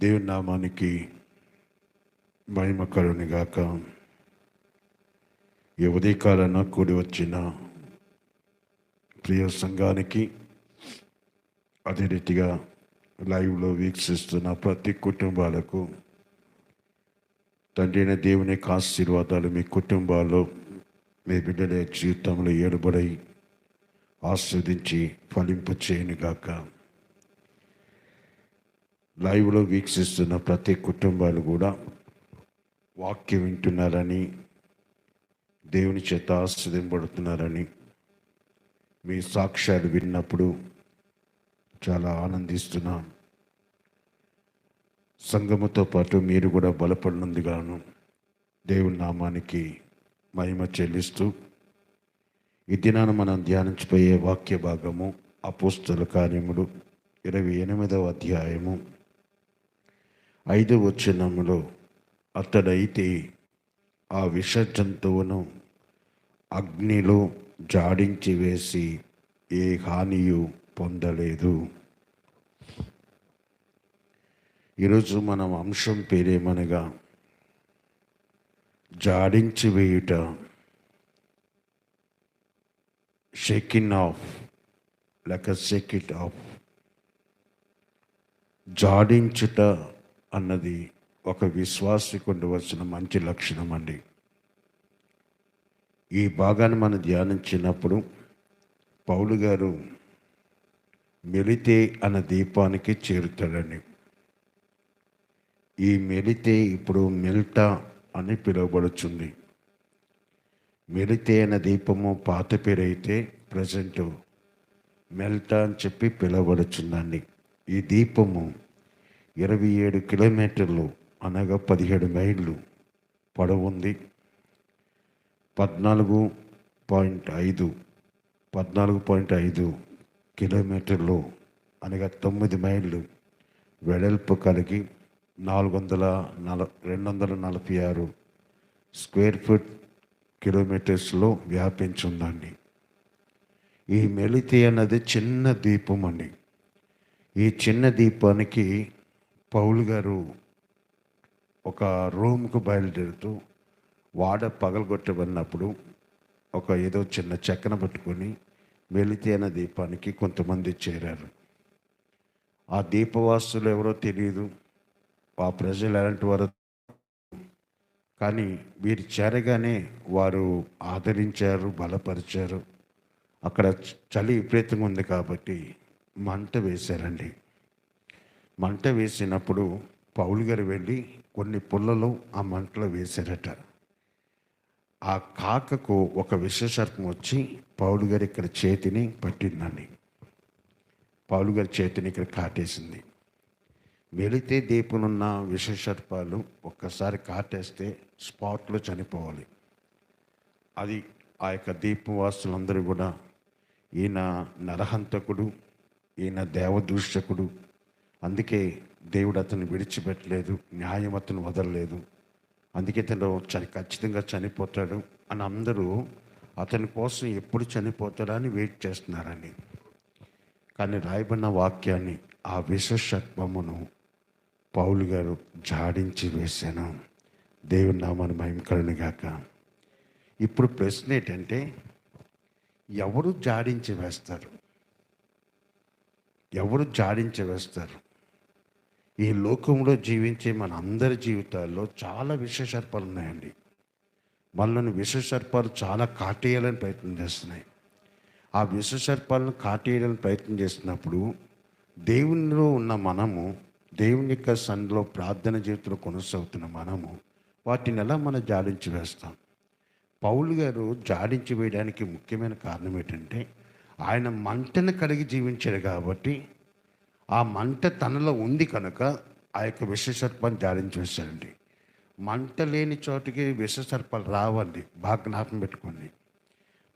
దేవుని నామానికి మహిమ కలుగును గాక. ఈ ఉదయకాలన కూడి వచ్చిన ప్రియ సంఘానికి అదే రీతిగా లైవ్లో వీక్షిస్తున్న ప్రతి కుటుంబాలకు తండ్రిన దేవుని యొక్క ఆశీర్వాదాలు మీ కుటుంబాల్లో మీ బిడ్డల జీవితంలో ఏడుబడై ఆస్వాదించి ఫలింపు చేయనుగాక గాక. లైవ్లో వీక్షిస్తున్న ప్రతి కుటుంబాలు కూడా వాక్యం వింటున్నారని దేవుని చేత ఆశ్చర్యపడుతున్నారని మీ సాక్ష్యాలు విన్నప్పుడు చాలా ఆనందిస్తున్నాం. సంఘముతో పాటు మీరు కూడా బలపడినందుగాను దేవుని నామానికి మహిమ చెల్లిస్తూ ఈ దినాన మనం ధ్యానించిపోయే వాక్య భాగము అపోస్తుల కార్యములు ఇరవై ఎనిమిదవ అధ్యాయము ఐదు వచనములో అతడైతే ఆ విష జంతువును అగ్నిలో జాడించి వేసి ఏ హానియు పొందలేదు. ఈరోజు మనం అంశం పేరేమనగా జాడించి వేయుట షేకిన్ ఆఫ్ లెక్క షేక్ ఇట్ ఆఫ్ జాడించుట అన్నది ఒక విశ్వాసకు ఉండవలసిన మంచి లక్షణం అండి. ఈ భాగాన్ని మనం ధ్యానించినప్పుడు పౌలు గారు మెలితే అన్న దీపానికి చేరుతాడని ఈ మెలితే ఇప్పుడు మెల్టా అని పిలువబడుచుంది. మెలితే అన్న దీపము పాత పేరైతే ప్రజెంట్ మెల్టా అని చెప్పి పిలువబడుచుందండి. ఈ దీపము ఇరవై ఏడు కిలోమీటర్లు అనగా పదిహేడు మైళ్ళు పొడవుంది. పద్నాలుగు పాయింట్ ఐదు పద్నాలుగు పాయింట్ ఐదు కిలోమీటర్లు అనగా తొమ్మిది మైళ్ళు వెడల్పు కలిగి నాలుగు వందల నల రెండు వందల నలభై ఆరు స్క్వేర్ ఫీట్ కిలోమీటర్స్లో వ్యాపించిందండి. ఈ మెలితి అన్నది చిన్న దీపం అండి. ఈ చిన్న దీపానికి పౌలు గారు ఒక రూమ్కు బయలుదేరుతూ వాడ పగలగొట్టబడినప్పుడు ఒక ఏదో చిన్న చెక్కన పట్టుకొని వెలితే దీపానికి కొంతమంది చేరారు. ఆ దీపవాసులు ఎవరో తెలియదు. ఆ ప్రజలు ఎలాంటి వారో కానీ వీరు చేరగానే వారు ఆదరించారు బలపరిచారు. అక్కడ చలి విపరీతంగా ఉంది కాబట్టి మంట వేశారండి. మంట వేసినప్పుడు పౌలు గారు వెళ్ళి కొన్ని పుల్లలు ఆ మంటలో వేశారట. ఆ కాకకు ఒక విశేషార్థం వచ్చి పౌలు గారి ఇక్కడ చేతిని పట్టిందండి. పౌలు గారి చేతిని ఇక్కడ కాటేసింది. వెళితే దీపునున్న విశేషర్పాలు ఒక్కసారి కాటేస్తే స్పాట్లో చనిపోవాలి. అది ఆ యొక్క దీపవాసులందరూ కూడా ఈయన నరహంతకుడు ఈయన దేవదూషకుడు అందుకే దేవుడు అతను విడిచిపెట్టలేదు న్యాయం అతను వదలలేదు. అందుకే తను చని ఖచ్చితంగా చనిపోతాడు అని అందరూ అతని కోసం ఎప్పుడు చనిపోతాడా అని వెయిట్ చేస్తున్నారని కానీ రాయబడిన వాక్యాన్ని ఆ విశేషత్వమును పౌలు గారు జాడించి వేశాను. దేవుని నామాన్ని మహిమకరణ గాక. ఇప్పుడు ప్రశ్న ఏంటంటే ఎవరు జాడించి వేస్తారు? ఎవరు జాడించి వేస్తారు? ఈ లోకంలో జీవించే మన అందరి జీవితాల్లో చాలా విశేషర్పాలు ఉన్నాయండి. మనల్ని విషసర్పాలు చాలా కాటేయాలని ప్రయత్నం చేస్తున్నాయి. ఆ విషసర్పాలను కాటేయాలని ప్రయత్నం చేస్తున్నప్పుడు దేవునిలో ఉన్న మనము దేవుని యొక్క సన్నిలో ప్రార్థన జీవితంలో కొనసాగుతున్న మనము వాటిని ఎలా మనం జాడించి వేస్తాం? పౌలు గారు జాడించి వేయడానికి ముఖ్యమైన కారణం ఏంటంటే ఆయన మంటను కలిగి జీవించాడు కాబట్టి ఆ మంట తనలో ఉంది కనుక ఆ యొక్క విషసర్పం ధ్యానం వేశాడండి మంట లేని చోటికి విషసర్పాలు రావండి బాగా జ్ఞాపకం పెట్టుకోండి.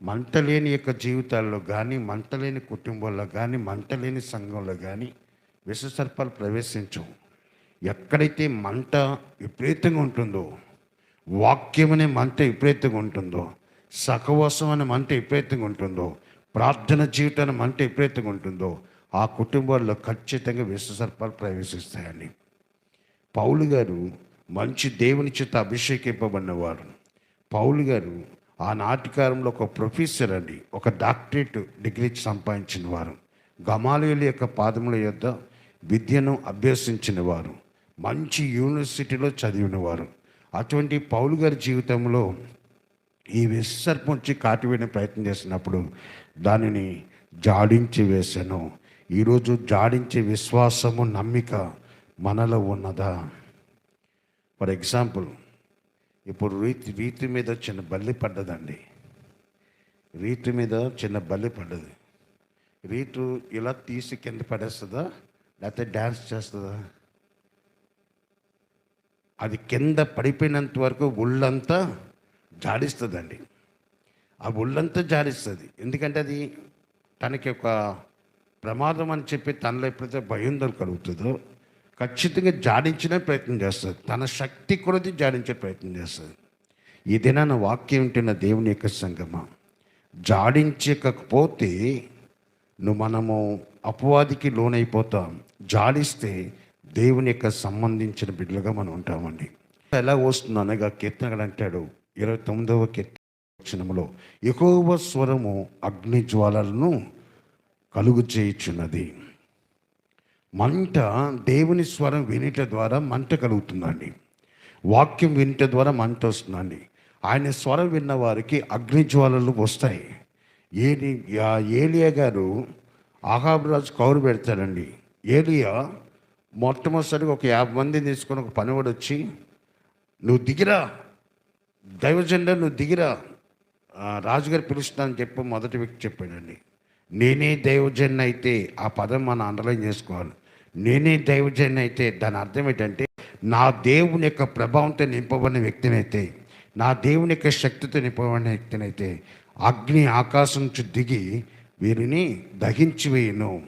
మంట లేని యొక్క జీవితాల్లో కానీ మంట లేని కుటుంబంలో కానీ మంట లేని సంఘంలో కానీ విషసర్పాలు ప్రవేశించవు. ఎక్కడైతే మంట విపరీతంగా ఉంటుందో వాక్యం అనే మంట విపరీతంగా ఉంటుందో సహవాసం అనే మంట విపరీతంగా ఉంటుందో ప్రార్థన జీవితం అనే మంట విపరీతంగా ఉంటుందో ఆ కుటుంబాల్లో ఖచ్చితంగా విశ్వసర్పాలు ప్రవేశిస్తాయండి. పౌలు గారు మంచి దేవుని చేత అభిషేకింపబడినవారు. పౌలు గారు ఆనాటి కాలంలో ఒక ప్రొఫెసర్ అండి ఒక డాక్టరేట్ డిగ్రీ సంపాదించిన వారు గమాలయుల యొక్క పాదముల యొద్ద విద్యను అభ్యసించిన వారు మంచి యూనివర్సిటీలో చదివినవారు. అటువంటి పౌలు గారి జీవితంలో ఈ విసర్పం వచ్చి కాటివేయడం ప్రయత్నం చేసినప్పుడు దానిని జాడించి వేశాను. ఈరోజు జాడించే విశ్వాసము నమ్మిక మనలో ఉన్నదా? ఫర్ ఎగ్జాంపుల్ ఇప్పుడు రీతి రీతి మీద చిన్న బల్లి పడ్డదండి. రీతి మీద చిన్న బల్లి పడ్డది. రీతు ఇలా తీసి కింద పడేస్తుందా? లేకపోతే డ్యాన్స్ చేస్తుందా? అది కింద పడిపోయినంత వరకు ఒళ్ళంతా జాడిస్తుందండి. ఆ ఒళ్ళంతా జాడిస్తుంది. ఎందుకంటే అది తనకి ఒక ప్రమాదం అని చెప్పి తనలో ఎప్పుడైతే భయం కలుగుతుందో ఖచ్చితంగా జాడించనే ప్రయత్నం చేస్తుంది. తన శక్తి కొరది జాడించే ప్రయత్నం చేస్తుంది. ఏదైనా నా వాక్యం వింటున్న దేవుని యొక్క సంగమ. జాడించకపోతే నువ్వు మనము అపవాదికి లోనైపోతాం. జాడిస్తే దేవుని యొక్క సంబంధించిన బిడ్డలుగా మనం ఉంటామండి. ఎలా వస్తుంది అనగా కీర్తనగడు అంటాడు. ఇరవై తొమ్మిదవ కీర్తనలో ఎక్కువ స్వరము అగ్ని జ్వాలలను కలుగు చేయుచున్నది మంట దేవుని స్వరం వినిట ద్వారా మంట కలుగుతుందండి. వాక్యం వినిట ద్వారా మంట వస్తుందండి. ఆయన స్వరం విన్న వారికి అగ్ని జ్వాలలు వస్తాయి. ఏలి ఏలియా గారు ఆహాబరాజు కౌరు పెడతాడండి ఏలియా మొట్టమొదటిసారిగా ఒక యాభై మందిని తీసుకొని ఒక పనివాడు వచ్చి నువ్వు దిగిరా దైవజెండా నువ్వు దిగిరా రాజుగారు పిలుస్తున్నా చెప్పి మొదటి వ్యక్తి చెప్పాడండి. నేనే దైవజన్ అయితే ఆ పదం మనం అండర్లైన్ చేసుకోవాలి. నేనే దైవజన్ అయితే దాని అర్థం ఏంటంటే నా దేవుని యొక్క ప్రభావంతో నింపబడిన వ్యక్తినైతే నా దేవుని యొక్క శక్తితో నింపబడిన వ్యక్తినైతే అగ్ని ఆకాశం నుంచి దిగి వీరిని దహించి వేయను.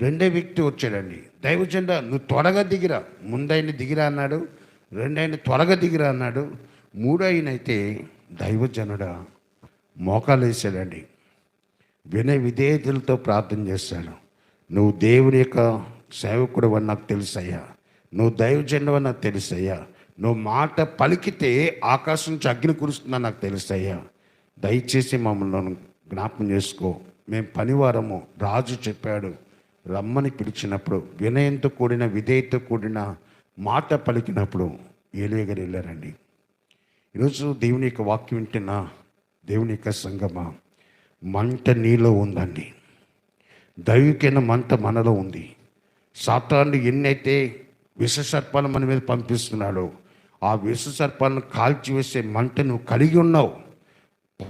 రెండో వ్యక్తి వచ్చాడండి. దైవజెండా నువ్వు త్వరగా దిగిరా. ముందైన దిగిరా అన్నాడు. రెండైన త్వరగా దిగిరా అన్నాడు. మూడో అయితే దైవజనుడ మోకాలు వేసాడండి. వినయ విధేయతలతో ప్రార్థన చేశాడు నువ్వు దేవుని యొక్క సేవకుడు అని నాకు తెలుసయ్యా. నువ్వు దైవజనుడు నాకు తెలుసయ్యా. నువ్వు మాట పలికితే ఆకాశం నుంచి అగ్ని కురుస్తుందని నాకు తెలుసయ్యా. దయచేసి మమ్మల్ని జ్ఞాపం చేసుకో. మేము పనివారము. రాజు చెప్పాడు. రమ్మని పిలిచినప్పుడు వినయంతో కూడిన విధేయతో కూడిన మాట పలికినప్పుడు ఏలియ గారు వెళ్ళారండి. ఈరోజు దేవుని యొక్క వాక్యం వింటున్నా దేవుని యొక్క సంగమా మంట నీలో ఉందండి. దైవికైన మంట మనలో ఉంది. సాతాను ఎన్నైతే విషసర్పాలు మన మీద పంపిస్తున్నాడో ఆ విషసర్పాలను కాల్చివేసే మంట నువ్వు కలిగి ఉన్నావు.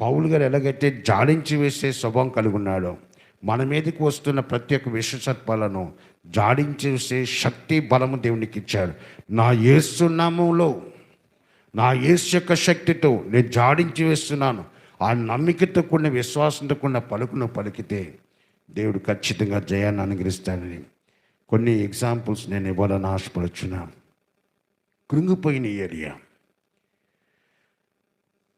పౌలు గారు ఎలాగైతే జాడించి వేసే స్వభావం కలిగి ఉన్నాడో మన మీదకి వస్తున్న ప్రతి ఒక్క విషసర్పాలను జాడించి వేసే శక్తి బలము దేవునికి ఇచ్చాడు. నా యేసు నామంలో నా యేసు యొక్క శక్తితో నేను జాడించి వేస్తున్నాను. ఆ నమ్మికతో కూడిన విశ్వాసంతో కూడిన పలుకును పలికితే దేవుడు ఖచ్చితంగా జయాన్ని అనుగ్రహిస్తాడని కొన్ని ఎగ్జాంపుల్స్ నేను ఇవ్వాలని ఆశపడుచున్నా. కృంగిపోయిన ఏరియా.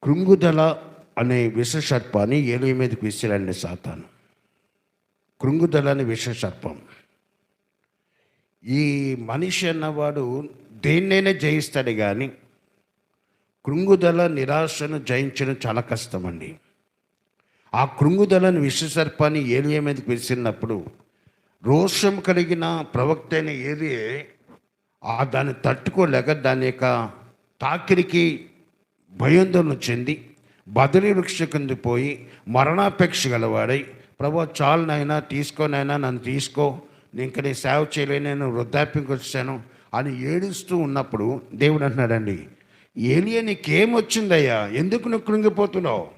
కృంగుదల అనే విషసర్పాన్ని ఏలియ మీదకి విసిరాలని సాతాను. కృంగుదల అనే విషసర్పం. ఈ మనిషి అన్నవాడు దేన్నైనా జయిస్తాడు కానీ కృంగుదల నిరాశను జయించడం చాలా కష్టమండి. ఆ కృంగుదలను విశ్వసర్పాన్ని ఏలియా మీదకి విసిరినప్పుడు రోషం కలిగిన ప్రవక్త అయిన ఏలియే ఆ దాన్ని తట్టుకోలేక దాని యొక్క తాకిరికి భయాందోళన చెంది బదిలీ వృక్ష కింద పోయి మరణాపేక్ష గలవాడై ప్రభు చాలు తీసుకోనైనా నన్ను తీసుకో. నేను ఇంకా సేవ చేయలేను నేను వృద్ధాప్యంకి వచ్చాను అని ఏడుస్తూ ఉన్నప్పుడు దేవుడు అంటున్నాడండి ఏలియా నీకేమొచ్చిందయ్యా ఎందుకు నువ్వు కృంగిపోతున్నావు?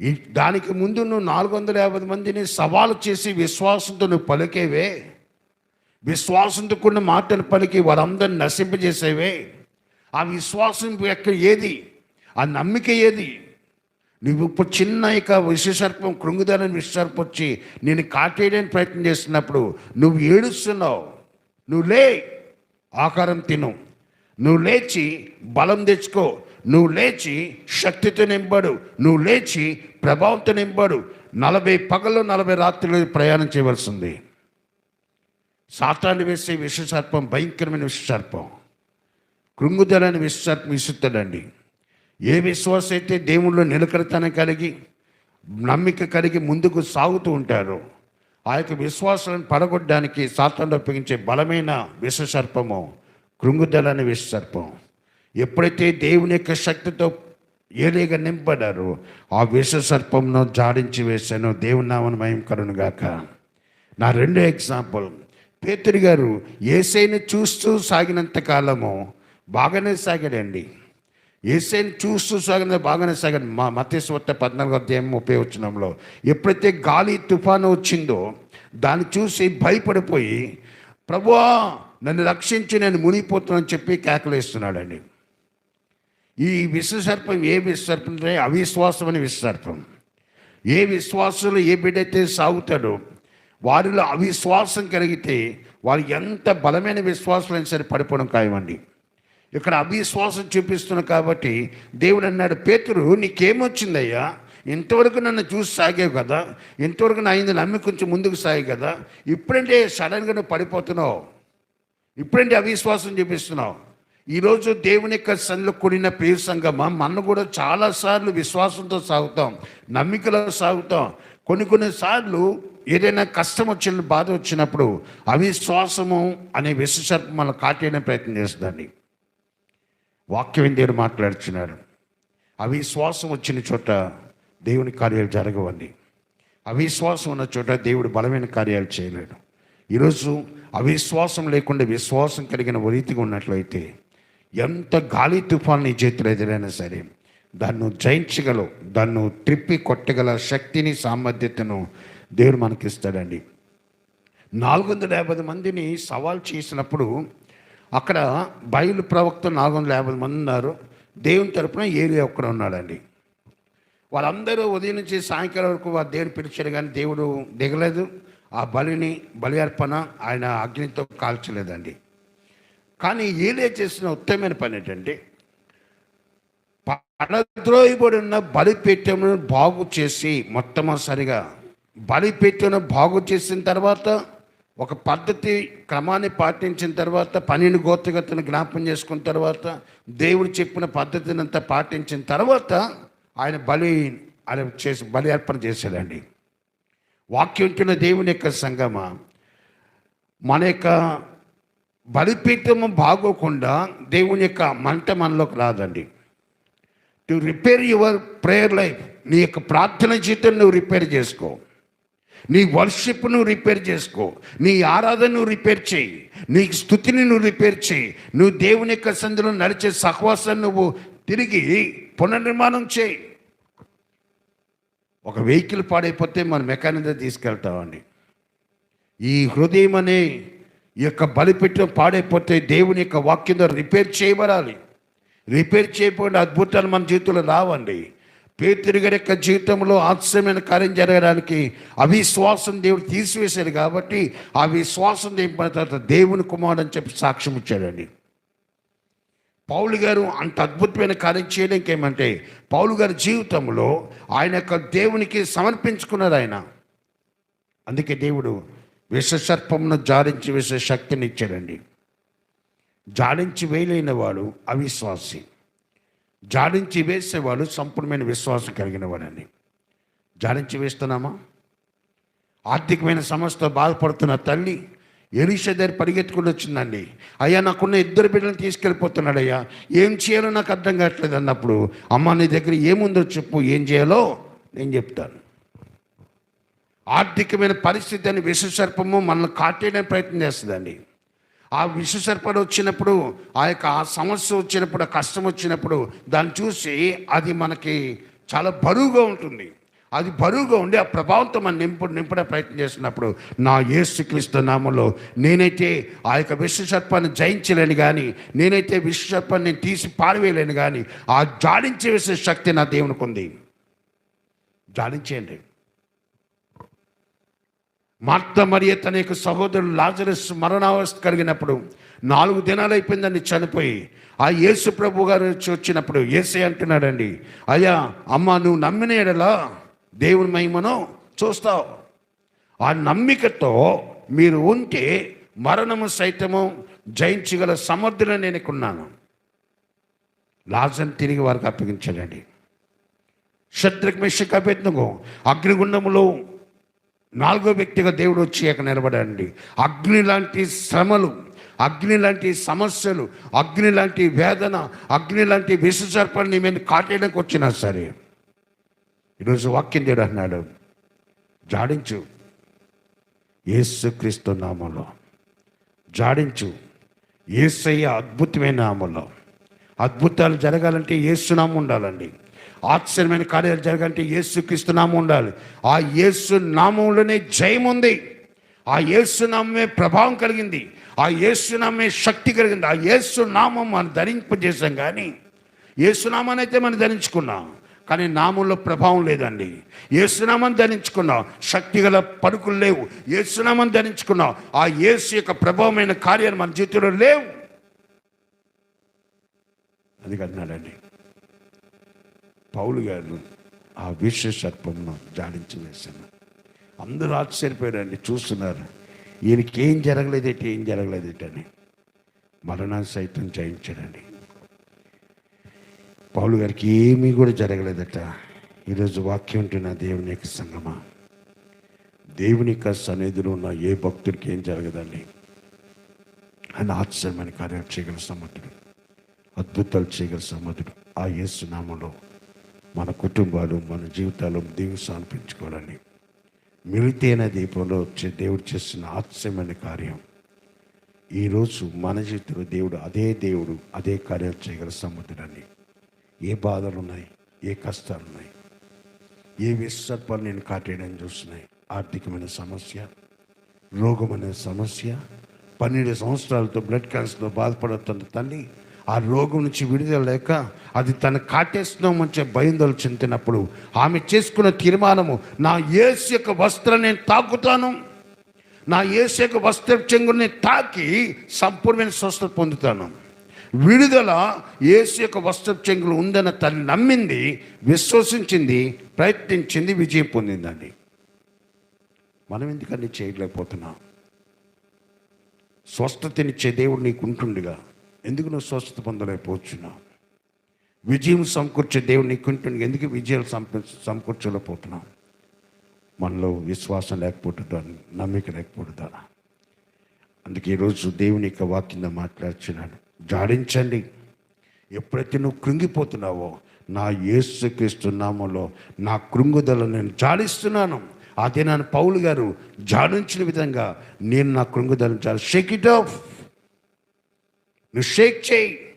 ఈ దానికి ముందు నువ్వు నాలుగు వందల యాభై మందిని సవాలు చేసి విశ్వాసంతో నువ్వు పలికేవే? విశ్వాసంతో కూడిన మాటలు పలికి వారందరిని నశింపజేసేవే? ఆ విశ్వాసం యొక్క ఏది? ఆ నమ్మిక ఏది? నువ్వు ఇప్పుడు చిన్న ఇక విషసర్పం కృంగుదలని విషసర్పం వచ్చి నేను కాటేయడానికి ప్రయత్నం చేస్తున్నప్పుడు నువ్వు ఏడుస్తున్నావు. నువ్వు లే ఆకారం తిను. నువ్వు లేచి బలం తెచ్చుకో. నువ్వు లేచి శక్తితో నింపడు నువ్వు లేచి ప్రభావంతో నింపడు నలభై పగలు నలభై రాత్రులు ప్రయాణం చేయవలసింది. సాతాన్ని వేసే విషసర్పం భయంకరమైన విషసర్పం కృంగుదలని విశ్వాసం విసురుతాడండి. ఏ విశ్వాసం అయితే దేవుళ్ళు నిలకడతనం కలిగి నమ్మిక కలిగి ముందుకు సాగుతూ ఉంటారో ఆ యొక్క విశ్వాసాలను పడగొట్టడానికి సాతాన్ని ఉపయోగించే బలమైన విషసర్పము కృంగుదలని విషసర్పం ఎప్పుడైతే దేవుని యొక్క శక్తితో ఏలేగా నింపడారో ఆ విషసర్పంను జాడించి వేశాను. దేవుని నామను మయం కరుణుగాక నా రెండో ఎగ్జాంపుల్. పేతురు గారు ఏసైని చూస్తూ సాగినంత కాలము బాగానే సాగాడండి. ఏసైని చూస్తూ సాగిన బాగానే సాగాడు. మా మతేశ్వత పద్నాలుగు అధ్యాయం ముప్పై వచ్చినంలో ఎప్పుడైతే గాలి తుఫాను వచ్చిందో దాన్ని చూసి భయపడిపోయి ప్రభువా నన్ను రక్షించి నేను మునిగిపోతున్నానని చెప్పి కేకలేస్తున్నాడండి. ఈ విశ్వసర్పం ఏ విశ్వసర్పం అవిశ్వాసం అని విశ్వసర్పం. ఏ విశ్వాసంలో ఏ బిడ్డైతే సాగుతాడో వారిలో అవిశ్వాసం కలిగితే వారు ఎంత బలమైన విశ్వాసమైనా సరే పడిపోవడం ఖాయమండి. ఇక్కడ అవిశ్వాసం చూపిస్తున్నా కాబట్టి దేవుడు అన్నాడు పేతురు నీకేమొచ్చిందయ్యా? ఇంతవరకు నన్ను చూసి సాగావు కదా? ఇంతవరకు నా అయింది నమ్మి కొంచెం ముందుకు సాగి కదా? ఇప్పుడంటే సడన్గా నువ్వు పడిపోతున్నావు. ఇప్పుడేంటి అవిశ్వాసం చూపిస్తున్నావు. ఈరోజు దేవుని యొక్క సన్నిలో కూడిన పేరు సంగమ మనం కూడా చాలాసార్లు విశ్వాసంతో సాగుతాం నమ్మికలో సాగుతాం. కొన్ని కొన్ని సార్లు ఏదైనా కష్టం వచ్చిన బాధ వచ్చినప్పుడు అవిశ్వాసము అనే విశ్వసర్పం మనం కాటేయడం ప్రయత్నం చేస్తుందండి. వాక్యం దేవుడు మాట్లాడుచున్నాడు. అవిశ్వాసం వచ్చిన చోట దేవుని కార్యాలు జరగవండి. అవిశ్వాసం ఉన్న చోట దేవుడు బలమైన కార్యాలు చేయలేడు. ఈరోజు అవిశ్వాసం లేకుండా విశ్వాసం కలిగిన రీతిగా ఉన్నట్లయితే ఎంత గాలి తుఫాన్ నీ చేతిలో ఎదురైనా సరే దాన్ని జయించగలవు దాన్ని త్రిప్పి కొట్టగల శక్తిని సామర్థ్యతను దేవుడు మనకిస్తాడండి. నాలుగు వందల యాభై మందిని సవాల్ చేసినప్పుడు అక్కడ బయలు ప్రవక్త నాలుగు వందల యాభై మంది ఉన్నారు. దేవుని తరపున ఏరియా ఒక్కడ ఉన్నాడండి. వాళ్ళందరూ ఉదయం నుంచి సాయంకాలం వరకు వారు దేవుని పిలిచారు కానీ దేవుడు దిగలేదు. ఆ బలిని బలి అర్పణ ఆయన అగ్నితో కాల్చలేదండి. కానీ ఏలే చేసిన ఉత్తమమైన పని ఏంటంటే పడద్రోయబడి ఉన్న బలిపీఠమును బాగు చేసి మొట్టమొదటిసారిగా బలిపీఠను బాగు చేసిన తర్వాత ఒక పద్ధతి క్రమాన్ని పాటించిన తర్వాత పన్నెండు గోత్రగతను జ్ఞాపం చేసుకున్న తర్వాత దేవుడు చెప్పిన పద్ధతిని అంతా పాటించిన తర్వాత ఆయన బలి ఆయన చేసి బలి అర్పణ చేశాడండి. వాక్యం దేవుని యొక్క సంగమ? మన యొక్క బలిపీఠము బాగోకుండా దేవుని యొక్క మంట మనలోకి రాదండి. To repair your prayer life నీ యొక్క ప్రార్థన జీవితం నువ్వు రిపేర్ చేసుకో. నీ వర్షిప్ నువ్వు రిపేర్ చేసుకో. నీ ఆరాధన నువ్వు రిపేర్ చేయి. నీ స్థుతిని నువ్వు రిపేర్ చేయి. నువ్వు దేవుని యొక్క సందులో నడిచే సహవాసాన్ని నువ్వు తిరిగి పునర్నిర్మాణం చేయి. ఒక వెహికల్ పాడైపోతే మన మెకానిక్ తీసుకెళ్తామండి. ఈ హృదయం అనే ఈ యొక్క బలిపెట్టడం పాడైపోతే దేవుని యొక్క వాక్యం ద్వారా రిపేర్ చేయబడాలి. రిపేర్ చేయకుండా అద్భుతాలు మన జీవితంలో రావండి. పేతురు గారి యొక్క జీవితంలో ఆశ్చర్యమైన కార్యం జరగడానికి అవిశ్వాసం దేవుడు తీసివేశాడు కాబట్టి ఆ విశ్వాసం దింపిన తర్వాత దేవుని కుమారుడు అని చెప్పి సాక్ష్యం ఇచ్చాడండి. పౌలు గారు అంత అద్భుతమైన కార్యం చేయడానికి ఏమంటే పౌలు గారి జీవితంలో ఆయన యొక్క దేవునికి సమర్పించుకున్నారు ఆయన. అందుకే దేవుడు విషసర్పమును జాడించి వేసే శక్తిని ఇచ్చాడండి. జాడించి వేయలేని వాడు అవిశ్వాసి. జాడించి వేసేవాడు సంపూర్ణమైన విశ్వాసం కలిగిన వాడని జాడించి వేస్తున్నామా? ఆర్థికమైన సమస్యతో బాధపడుతున్న తల్లి ఎలీషా దగ్గర పరిగెత్తుకుని వచ్చిందండి. అయ్యా నాకున్న ఇద్దరు బిడ్డలను తీసుకెళ్ళిపోతున్నాడు అయ్యా ఏం చేయాలో నాకు అర్థం కావట్లేదు అన్నప్పుడు అమ్మ నీ దగ్గర ఏముందో చెప్పు ఏం చేయాలో నేను చెప్తాను. ఆర్థికమైన పరిస్థితి అని విషసర్పము మనల్ని కాటేయడానికి ప్రయత్నం చేస్తుందండి. ఆ విషసర్పం వచ్చినప్పుడు ఆ యొక్క ఆ సమస్య వచ్చినప్పుడు ఆ కష్టం వచ్చినప్పుడు దాన్ని చూసి అది మనకి చాలా బరువుగా ఉంటుంది. అది బరువుగా ఉండి ఆ ప్రభావంతో మనం నింపు నింపడే ప్రయత్నం చేసినప్పుడు నా ఏసుక్రీస్తు నామంలో నేనైతే ఆ యొక్క విశ్వసర్పాన్ని జయించలేను కానీ నేనైతే విశ్వసర్పాన్ని నేను తీసి పారివేయలేను కానీ ఆ జాడించే వేసే శక్తి నా దేవునికి ఉంది. జాడించేయండి. మార్త మరియ తన యొక్క సహోదరుడు లాజరస్ మరణావస్థ కలిగినప్పుడు నాలుగు దినాలు అయిపోయిందని చనిపోయి. ఆ యేసు ప్రభు గారు వచ్చినప్పుడు ఏసే అంటున్నాడండి అయ్యా అమ్మ నువ్వు నమ్మిన ఎడలా దేవుని మహిమను చూస్తావు. ఆ నమ్మికతో మీరు ఉంటే మరణము సైతము జయించగల సమర్థులను నేను కొన్నాను లాజన్ తిరిగి వారికి అప్పగించాడండి. శత్రుక్ మిషక్ అభ్యర్థకు అగ్నిగుండములో నాలుగో వ్యక్తిగా దేవుడు వచ్చి అక్కడ నిలబడండి అగ్ని లాంటి శ్రమలు అగ్ని లాంటి సమస్యలు అగ్ని లాంటి వేదన అగ్ని లాంటి విషసర్పాలు నీ మీద కాటేయడానికి వచ్చినా సరే ఈరోజు వాక్యం దేవుడు అన్నాడు జాడించు. ఏసుక్రీస్తు నామంలో. జాడించు. ఏసయ్య అద్భుతమైన నామంలో. అద్భుతాలు జరగాలంటే ఏసునామం ఉండాలండి. ఆశ్చర్యమైన కార్యాలు జరగాలంటే ఏసుక్రీస్తు నామం ఉండాలి. ఆ యేసు నామంలోనే జయం ఉంది. ఆ యేసునామమే ప్రభావం కలిగింది. ఆ యేసునామే శక్తి కలిగింది. ఆ యేసు నామం మనం ధరింపజేసాం కానీ ఏసునామాన్ని మనం ధరించుకున్నాం. కానీ నామంలో ప్రభావం లేదండి. ఏసునామం ధరించుకున్నాం శక్తి గల పలుకులు లేవు. ఏసునామం ధరించుకున్నాం ఆ ఏసు యొక్క ప్రభావమైన కార్యాలు మన జీవితంలో లేవు. అది అన్నాడండి పౌలు గారు ఆ విష సర్పంను జాడించి వేశాను అందరూ ఆశ్చర్యపోయారండి. చూస్తున్నారు. ఈయనకి ఏం జరగలేదేటి? ఏం జరగలేదేటి అని మరణాన్ని సైతం జయించాడండి. పౌలు గారికి ఏమీ కూడా జరగలేదట. ఈరోజు వాక్యం ఉంటున్న దేవుని యొక్క సంగమా. దేవుని యొక్క సన్నిధిలో ఉన్న ఏ భక్తుడికి ఏం జరగదండి? ఆయన ఆశ్చర్యమైన కార్యాలు చేయగల సమర్థుడు. అద్భుతాలు చేయగల సమర్థుడు. ఆ యేసునామంలో మన కుటుంబాలు మన జీవితాలు దేవుని సమర్పించుకోవాలని మిలితైన దీపంలో వచ్చే దేవుడు చేస్తున్న ఆశ్చర్యమైన కార్యం. ఈరోజు మన జీవితంలో దేవుడు అదే దేవుడు అదే కార్యాలు చేయగల సమర్థుడని ఏ బాధలు ఉన్నాయి ఏ కష్టాలు ఉన్నాయి ఏ విసర్పాలు నేను కాటేయడం చూస్తున్నాయి. ఆర్థికమైన సమస్య రోగమనే సమస్య పన్నెండు సంవత్సరాలతో బ్లడ్ క్యాన్సర్తో బాధపడుతున్న తల్లి ఆ రోగం నుంచి విడుదల లేక అది తను కాటేస్తున్నాం వచ్చే భయందలు చెందినప్పుడు ఆమె చేసుకున్న తీర్మానము నా యేసు యొక్క వస్త్రం నేను తాకుతాను. నా యేసు యొక్క వస్త్ర చెంగుని తాకి సంపూర్ణమైన స్వస్థత పొందుతాను. విడుదల యేసు యొక్క వస్త్ర చెంగులు ఉందన్న తల్లి నమ్మింది విశ్వసించింది ప్రయత్నించింది విజయం పొందిందండి. మనం ఎందుకని చేయలేకపోతున్నాం? స్వస్థతనిచ్చే దేవుడు నీకు ఉంటుండగా. ఎందుకు నువ్వు స్వస్థత పొందలేకపోతున్నావు? విజయం సమకూర్చే దేవుడు నీకు ఉంటుండగా. ఎందుకు విజయాలు సంప సమకూర్చలేకపోతున్నావు? మనలో విశ్వాసం లేకపోతుందా నమ్మిక లేకపోతుందా అందుకే ఈరోజు దేవుని యొక్క వాక్యంగా మాట్లాడుచున్నాడు జాడించండి. ఎప్పుడైతే నువ్వు కృంగిపోతున్నావో నా యేసుక్రీస్తు నామంలో నా కృంగుదల నేను జాడిస్తున్నాను. అదే నన్ను పౌలు గారు జాడించిన విధంగా నేను నా కృంగుదలను జాడి షేక్ ఇట్ ఆఫ్. నువ్వు షేక్ చేయి.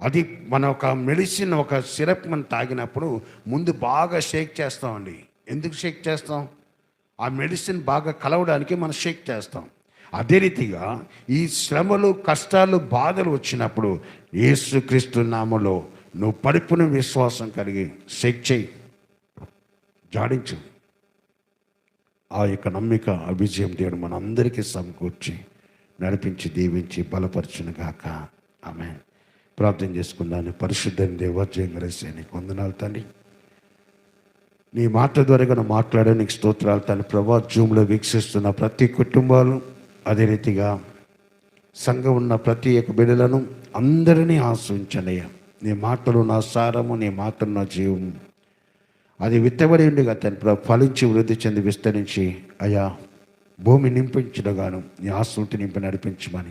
అది మన ఒక మెడిసిన్ ఒక సిరప్ మనం తాగినప్పుడు ముందు బాగా షేక్ చేస్తామండి. ఎందుకు షేక్ చేస్తాం? ఆ మెడిసిన్ బాగా కలవడానికి మనం షేక్ చేస్తాం. అదే రీతిగా ఈ శ్రమలు కష్టాలు బాధలు వచ్చినప్పుడు యేసుక్రీస్తు నామలో నువ్వు పడిపోయిన విశ్వాసం కలిగి షేక్ చేయి. జాడించు. ఆ యొక్క నమ్మిక అభిజయం దేవుడు మనందరికీ సమకూర్చి నడిపించి దీవించి బలపరచును గాక. ఆమె ప్రార్థన చేసుకుందాన్ని పరిశుద్ధ దేవజయం గ్రహిస్తే నీకు వందనాలు తండ్రి. నీ మాట ద్వారా నువ్వు మాట్లాడే నీకు స్తోత్రాలు తను ప్రభా జూమ్లో వీక్షిస్తున్న ప్రతి కుటుంబాలు అదే రీతిగా సంఘం ఉన్న ప్రతి ఒక్క బిడ్డలను అందరినీ ఆశ్రయించనయ్యా నీ మాటలు నా సారము నీ మాటలు నా జీవము. అది విత్తబడి ఉండిగా తన ఫలించి వృద్ధి చెంది విస్తరించి అయా భూమి నింపించడగాను నీ ఆశ్రుతి నింపి నడిపించమని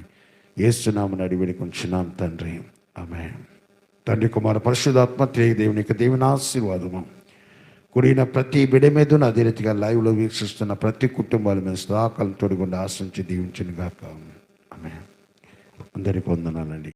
ఏస్తున్నామని అడివిడి కొంచున్నాం తండ్రి. ఆమె తండ్రి కుమార పరిశుధాత్మ దేవుని దేవునికి దేవుని ఆశీర్వాదము. కూడిన ప్రతి బిడ మీద అదే రీతిగా లైవ్లో వీక్షిస్తున్న ప్రతి కుటుంబాల మీద సదాకాలం తొడుగుండా ఆశించి దీవించిన గాక. ఆమె అందరి పొందనాలండి